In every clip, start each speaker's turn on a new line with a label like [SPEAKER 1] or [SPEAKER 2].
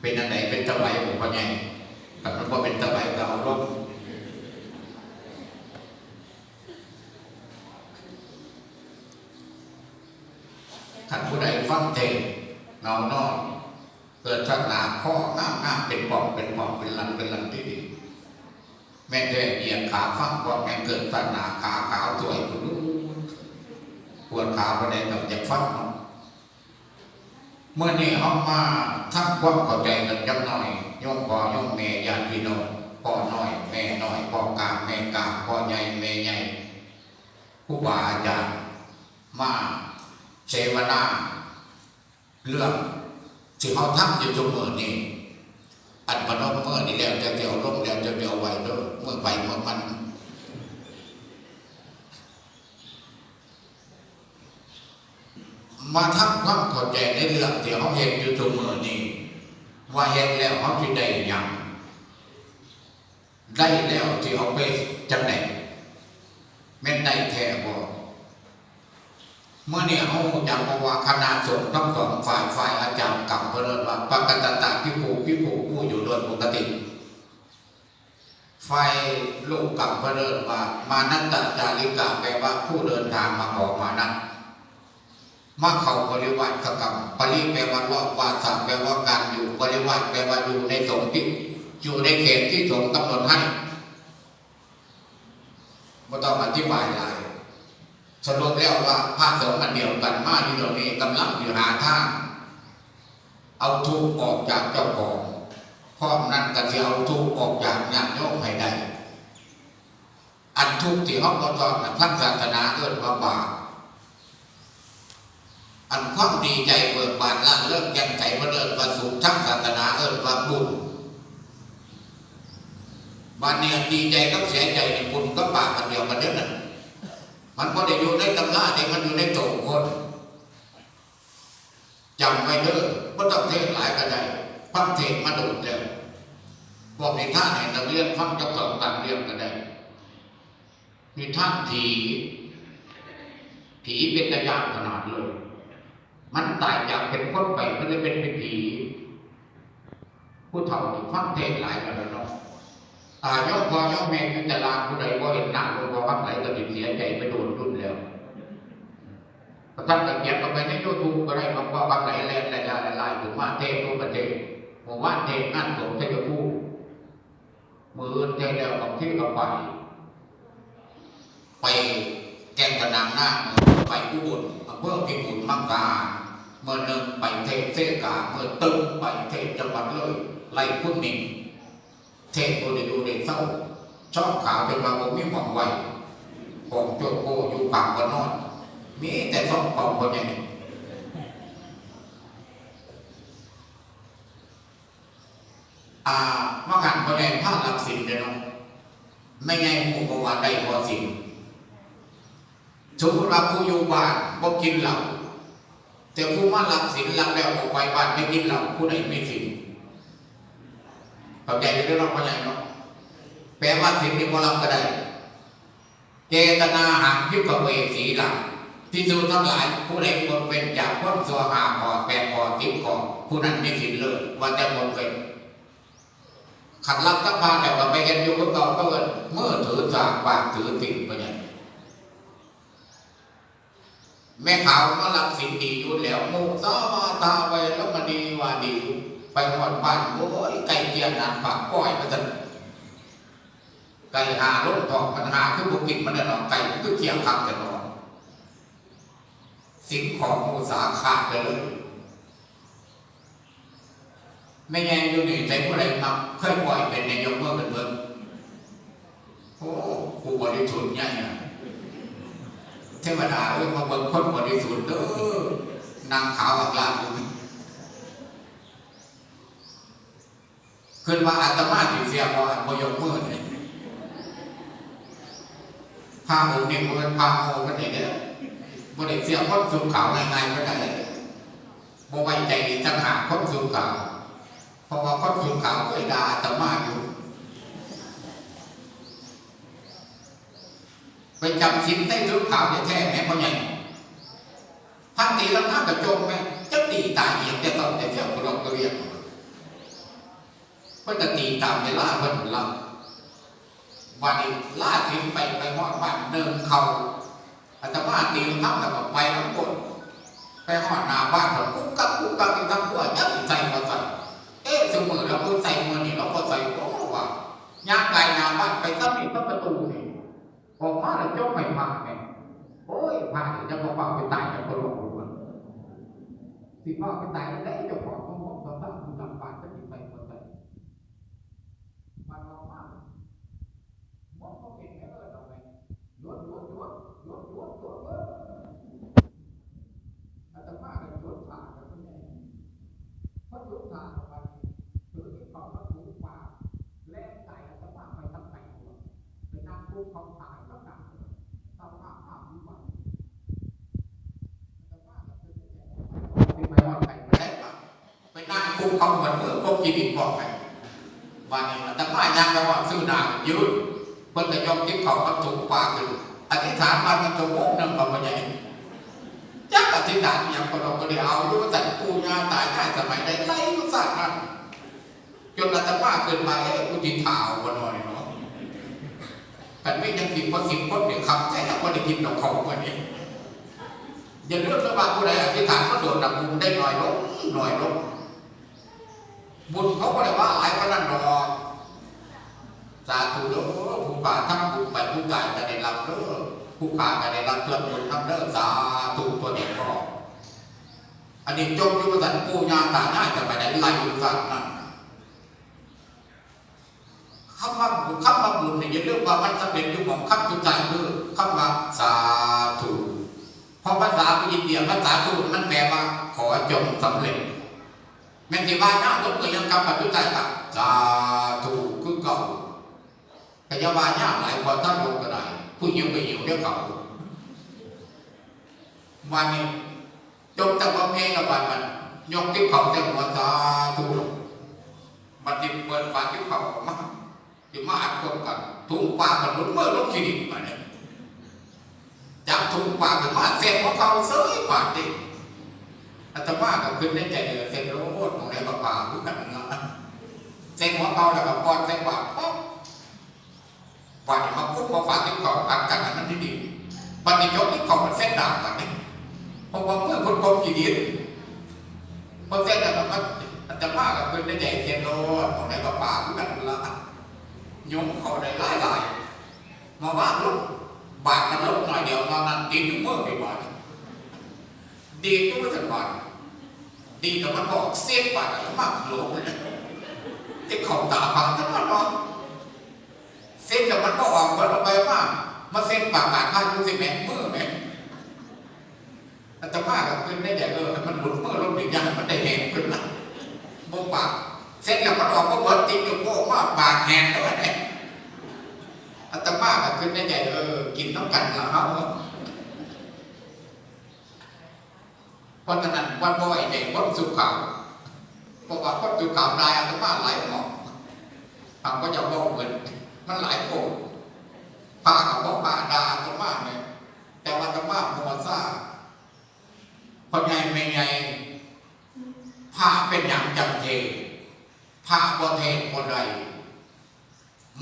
[SPEAKER 1] เป็นอันไหนเป็นตะไบผมว่าไงแต่มันก็เป็นตะไบก็เอาลงท่านผู้ใดฟังเทศน์เงานอนเกิดชักหนาข้อหน้าหน้าเป็นปอกเป็นปอกเป็นลันเป็นลันที่ดี แม่แต่เหยียดขาฟังพอแม่เกิดสักหนาขาขาวสวยคุณปวดขาประเด็นแบบอยากฟังเนาะ เมื่อนี้เขามาทำความเข้าใจกันจังหน่อยโยมพ่อโยมแม่ญาติพี่น้องพ่อหน้อย แม่หน้อยพ่อกลางแม่กลางพ่อใหญ่แม่ใหญ่ผู้บาอาจารย์มาเสวนาเรื่องที่เขาทำอยู่ทุกมื่อนี่อันพนมเมื่อนี่แล้วจะเดียวลงแล้วจะเดียวไหวด้อเมื่อไปเมื่อมัน มาทำความเข้าใจในเรื่องที่เขาเห็นอยู่ทุกมือนี่ว่าเห็นแล้วเขาที่ได้ยังได้แล้วที่เอาไปจังไหนแม่นได้แท้บ่เมื่อเนี้เขาจำมาว่าคณะสงฆ์ทั้งสองฝ่ายฝ่ายอาจารย์กับเพริญว่าปกตตะพิภูพิภูผู้อยู่โดยปกติไฟลูกกับเพริญว่ามานัตตจาริกาแปลว่าผู้เดินทางมาออกมานั้น มาเข้าบริวารกกรรมปริแปลว่ารอบวาสาแปลว่าการอยู่บริวารแปลว่าอยู่ในสงฆ์ที่อยู่ในเขตที่สงฆ์กำหนดให้ไม่ต้องอธิบายหลายสรุปแล้วว่าพระสงฆ์มันเดียวกันมากที่เรานี้กำลังอยู่หาท่าเอาทุกออกจากเจ้าของพร้อมนั้นก็จะเอาทุกออกจากญาติโยมให้ได้อันทุกที่เขาก็ชอบนะทั้งศาสนาเอิ้นว่าบาป อันความดีใจเบิกบานละเลิกแจ่มใสมาเดินมาสุขทั้งศาสนาเอิ้นว่าบุญบานเนี่ยดีใจกับเสียใจในบุญก็บาปอันเดียวกันเด้อนั่นมันก็ได้อยู่ในตำราเนี่ยมันอยู่ในตัวคนจำไว้เด้อว่าต้องเทศหลายก็ได้ฟังเทศมาดูดแล้วบอกในท่านให้นักเรียนฟังจะสองต่างเรียนก็ได้มีท่านผีผีเป็นตะยานขนาดเลย มันตายจากเป็นคนไปมันเลยเป็นเป็นผีผู้เฒ่าที่ฟังเทศหลายก็แล้วเนาะตายย่อมพอย่อมแม่พิจารณาผู้ใดว่าเห็นหนักลงพอวังไหลก็ติดเสียใจไปโดนรุ่นแล้วประทับตะเกียบก็ไปในยูทูบก็ได้มาว่าวังไหลแลนแต่ละลายถึงว่าเทศทุกประเทศผมว่าเทศนั่นสมเทศผู้มือเทศแล้วกับที่กับไปไป แกงกระนังหน้ามือไปอุบลอำเภอพิบูลมังกาเมื่อหนึ่งไปเทศเทศกาเมื่อตึงไปเทศจังหวัดเลยไล่พุ่นนิงเทศตัวเดียวเด็กเศร้าชอบข่าวเป็นว่าผมมีหมองไวปองโจโกอยู่ปากก็นอนมีแต่ต้องปองคนอย่างนี้อ่าว่ากันคนแดงผ้าหลักสินเลยเนาะไม่ไงหมู่ประวัติได้พอสิน สมมติว่าผู้อยู่บ้านบ่กินเหล้าแต่ผู้มาหลักสินหลักแล้วออกไปบ้านไม่กินเหล้าผู้ใดไม่สินเข้าใจหรือเราเข้าใจเนาะแปลว่าสิ่งที่พวกเราก็ได้เจตนาหักพิกเวสีหลังที่ดูทั้งหลายผู้ใดหมดเป็นจากพ้นสัวหาคอแปดคอสิบคอผู้นั้นไม่สินเลยว่าจะหมดเป็นขัดรับตั้งพาแต่ว่าไปเห็นอยู่กับเราก็เกิดเมื่อถือสากปากถือสิ่งไปอย่าง แม่ขาวมาลับสิ่งดีอยู่แล้วมูซามาตาไปแล้วมาดีว่าดีอยู่ไปหอดบ้านโอ้ยไก่เจียนนานปากก้อยมาจนไก่หาล้นทองปัญหาคือบุกินมันเนี่ยเนาะไก่มันก็เคียงขับกันเนาะสิ่งของมูสาขาดไปเลยไม่แย่อยู่นี่ใจผู้ใดมาเคยปล่อยเป็นในยกเมื่อเป็นเบิ่งโอ้ผู้บริสุทธิ์เนี่ย เทวดาเอ้ยมาเบิ่งคนบริสุทธิ์เด้อนางขาวอักลาอยู่นี่ขึ้นว่าอาตมาติเสียบอันบ่ยกมือนี่พาองค์นี่มันพาโมกันเนี่เด้อบ่ได้เสียคนสูงขาวง่ายๆก็ได้บ่ไว้ใจตั้งหาคนสูงขาวเพราะว่าคนสูงขาวเคยด่าอาตมาอยู่ ไปจำชิ้นใต้สูงขาวแท้แม่พ่อใหญ่พันตีแล้วข้ากระจงไหมจะตีตายเอียงแต่ต้องแต่เสียงกระดกกระเรียกพิ่นจะตีตามเวลาเพิ่นละวันนี้ล่าทิ้งไปไปฮอดบ้านเดินเขาอาตมาตีทั้งแล้วก็ไปทั้งคนไปฮอดนาบ้านก็กุ๊กกักกุ๊กกักอยู่ทั้งหัวยัดใส่มาใส่เอ๊ะสมือเราก็ใส่มือนี่เราก็ใส่โอ้ว่าย่างไก่นาบ้านไปซ้ำอีกซ้ำประตูนี่ ออกมาแล้วจ้องไม่พักไงโอ้ยพักจะบอกว่าไปตายจะคนหลงสิพ่อไปตายได้เจ้าของของผมตอนตั้งคุณลำบากจะมีไปคนใด มันออกมาหมดก็เป็นแค่เออทำไมหยุดหยุดหยุดหยุดหยุดหยุดเอออาตมาเนี่ยหยุดผ่ากันไม่ได้เพราะหยุดผ่าออกไปถือที่เขาก็ถูกป่าแล่ใจอาตมาไปทั้งไก่หัวไปนั่งคุกเขาถ่ายแล้วหนักทำภาพภาพนี้วันอาตมาก็คือไปไปว่าไก่ไม่ได้ปะไปนั่งคุก เขาเหมือนเมื่อพวกชีวิตบอกไปว่านี่แต่ว่ายังก็ว่าซื้อหนายืดเพิ่นก็ยกทิพเขาก็ถูกปากขึ้นอธิษฐานมามันจะโมงนึงก็บ่ใหญ่จักอธิษฐานอหย่างก็เราก็ได้เอาอยู่ว่าแต่ปู่ย่าตายได้สมัยใดไล่ก็สัตว์นั้นจนอาตมาขึ้นมาเอ๊ะกูสิข่าวบ่หน่อยเนาะกันไม่ยังสิบพอสิบคนเนี่ยคำแท้บ่ได้กินดอกของวันนี้อย่าเลือกว่าผู้ใดอธิษฐานก็โดนดับบุญได้หน่อยลงหน่อยลง บุญเขาก็ได้ว่าหลายพนันดอกสาธุเด้อผู้ป่าทั้งบุญไปผู้ตายจะได้รับเด้อผู้ขาจะได้รับส่วนบุญทั้งเด้อสาธุตัวเด็กก็อันนี้จงอยู่สันปูญาตาหน้าจะไปได้ไล่อยู่สันนั่นคำว่าบุญคำว่าบุญเนี่ยเรียกว่ามันสำเร็จอยู่ของคำจุดใจคือคำว่าสาธุเพราะภาษาอินเดียภาษาทูตมันแปลว่าขอจงสำเร็จ แม่นที่ว่าหน้าลบก็ยังกำปัจจุบันกับสาธุคือเก่าแต่อยาว่าหน้าหลายกว่าท่านลงก็ได้ผู้หญิงไปอยู่เรียกเก่าวันนี้จงแต่ว่าเมฆกับวันมัน ยกที่เขาแต่หัวสาธุมันดิเปิดฝาที่เขามาจะมาอัดกบกันถุงปลามันลุ้นเมื่อลงที่ดินมาเนี่ยจับถุงปลาขึ้นมาเสียบของเขาเสื้อปาดดิ อาตมาก็ขึ้นในใจเลยเส้นโรดของในปลาป่าทุกกันนะเส้นหัวเขาแล้วก็ปอดเส้นปากป๊อกปาดมาปุ๊บมาฝาที่เขาตัดกันอันนั้นที่ดีปฏิยกที่เขามันเส้นดาบกันนี่เพราะว่าเมื่อคนกลมกี่ดีพอเส้นแล้วมันอาตมาก็ขึ้นในใจเส้นโรดของในปลาป่าทุกกันละยงเขาได้หลายหลายมาว่าลูกบาดกันลบหน่อยเดียวมานั้นดินอยู่เมื่อไปบ่อย ดีก็ไม่ถึงวันดีแต่มันบอกเสียบปากแล้วมากหลงเลยที่เขาตาบางทั้งวันเนาะเส้นแต่มันก็ออกมาลงไปว่ามาเส้นปากปากข้างยุ่สิแม่มือแม่แต่ว่าก็ขึ้นได้แต่เออมันหลุดมือลงดีอย่างมันได้แหงขึ้นนะบกปากเส้นแล้วมันออกก็เบิดติดอยู่โก้ว่าปากแหงแล้วเนี่ยอาตมาก็ขึ้นได้แต่เออกินน้ำกันละเขา เพราะฉะนั้นวันบ่อยเด็กวันสุขเขาวเพราะว่าคนสุขเขาได้อาตมาหลายหมอกทำก็จะบอกเหมือนมันหลายโกรธพากับบอกปาดาอาตมาเนี่ยแต่ว่าอาตมาหัวซ่าพอไงไม่ไงพาเป็นอย่างจำเทพาบ่เทศบ่ใด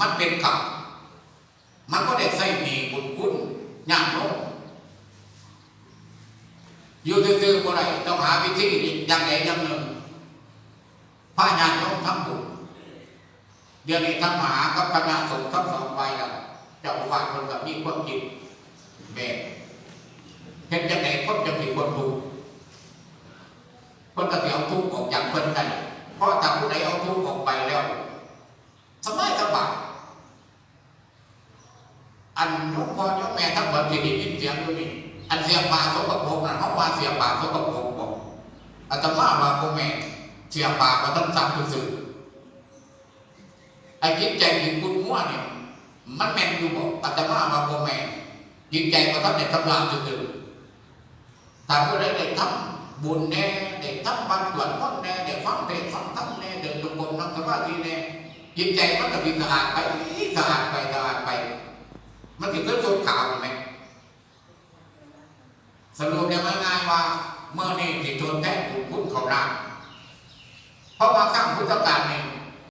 [SPEAKER 1] มันเป็นกับ มันก็ได้ใส่มีบุญคุณย่างโลก อยู่ซื่อๆบ่ได้ต้องหาวิธีอย่างใดอย่างหนึ่งพระญาติโยมทั้งบุญเดี๋ยวนี้ทั้งมหากับคณะสงฆ์ทั้งสองใบแล้วจ้าอาวาสคนกับมีความคิดแบบเห็นจังไหนคนจะมีคนดูคนก็จะเอาทุกข์ออกจากคนได้เพราะถ้าผู้ใดเอาทุกข์ออกไปแล้วสบายสบายอันหลวงพ่อโยมแม่ทั้งหมดที่ได้ยินเสียงอยู่นี่ อันเสียบากสกปรกนั่นเขาว่าเสียบากสกปรกบอกอาตมาว่าพ่อแม่เสียบาก็ต้องซ้ำซื่อไอ้จิตใจที่คุณมั่วเนี่ยมันแม่นอยู่บอกอาตมาว่าพ่อแม่จิตใจก็ต้องได้ทำลายซื่อถ้าผู้ใดได้ทำบุญแน่ได้ทำบัตรหวนพ้นแน่ได้ฟังเทศฟังธรรมแน่เดินจงกรมนั่งสมาธิแน่จิตใจมันก็มีสะอาดไปสะอาดไปสะอาดไป มันถึงเรื่องสุขขาวไหม สรุปยังง่ายๆว่าเมื่อนี่ที่ทนแท้ถูกพุ่นเขาได้เพราะว่าข้างพุทธการนี่